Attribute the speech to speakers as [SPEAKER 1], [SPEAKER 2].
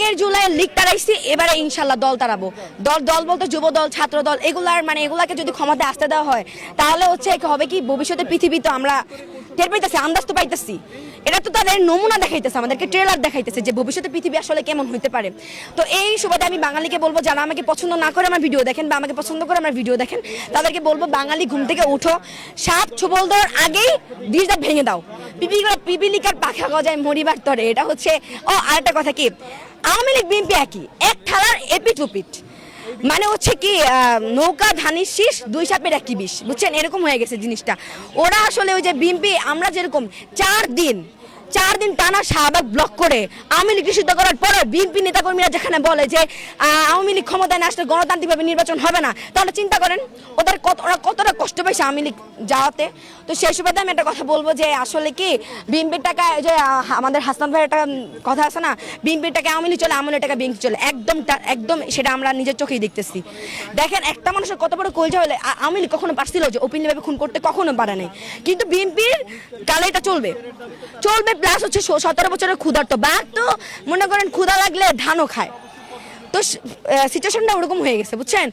[SPEAKER 1] লীগ তারাইছি, এবারে ইনশাল্লাহ দল তারাবো। দল দল বলতে যুব দল ছাত্র দল এগুলার মানে এগুলাকে যদি ক্ষমতা আসতে দেওয়া হয়, তাহলে হচ্ছে হবে কি, ভবিষ্যতে পৃথিবী তো আমরা টের পাইতেছি, আন্দাজ তো পাইতেছি। এটা তো তাদের নমুনা দেখাইতেছে, আমাদেরকে ট্রেলার দেখাইতেছে যে ভবিষ্যতে পৃথিবী আসলে কেমন হইতে পারে। তো এই সুবাদে আমি বাঙালিকে বলব, যারা আমাকে পছন্দ না করে আমার ভিডিও দেখেন বা আমাকে পছন্দ করে আমার ভিডিও দেখেন, তাদেরকে বলব বাঙালি ঘুম থেকে উঠো, সাপ, ছোবল দেওয়ার আগেই দিশ ভেঙে দাও। পিপিগুলো পিপিলিকার পাখা গজায় মরিবার তরে, এটা হচ্ছে, ও, আরেকটা কথা কি? আওয়ামী লীগ, বিএনপি একই, এক থালার এপিট উপিট মানে হচ্ছে কি নৌকা ধানের শীষ, দুই সাপের একই বিষ, বুঝছেন? এরকম হয়ে গেছে জিনিসটা। ওরা আসলে ওই যে বিএনপি, আমরা যেরকম, চার দিন চার দিন টানা শাহবাগ ব্লক করে আওয়ামী লীগ নিষিদ্ধ করার পরে বিএনপি নেতাকর্মীরা যেখানে বলে যে আওয়ামী লীগ ক্ষমতায় না আসলে গণতান্ত্রিকভাবে নির্বাচন হবে না, তাহলে চিন্তা করেন, ওদের কত ওরা কতটা কষ্ট পাইছে আওয়ামী লীগ যাওয়াতে? তো সেই সুবাদে আমি একটা কথা বলব যে, আসলে কি, বিএনপির টাকা যে আমাদের হাসান ভাইয়ের একটা কথা আছে না, বিএনপির টাকা আওয়ামী লীগ চলে, আওয়ামী লীগের টাকা বিএনপি চলে, একদম একদম সেটা আমরা নিজের চোখেই দেখতেছি। দেখেন, একটা মানুষের কত বড় কলজা হলে আওয়ামী লীগ কখনো পারছিল যে ওপেনলি ভাবে খুন করতে কখনো পারে নাই। কিন্তু বিএনপির কালে এটা চলবে। চলবে প্লাস হচ্ছে সতেরো বছরের ক্ষুধার তো বাঘ তো মনে করেন ক্ষুধা লাগলে ধানও খায়। তো সিচুয়েশনটা ওরকম হয়ে গেছে বুঝছেন?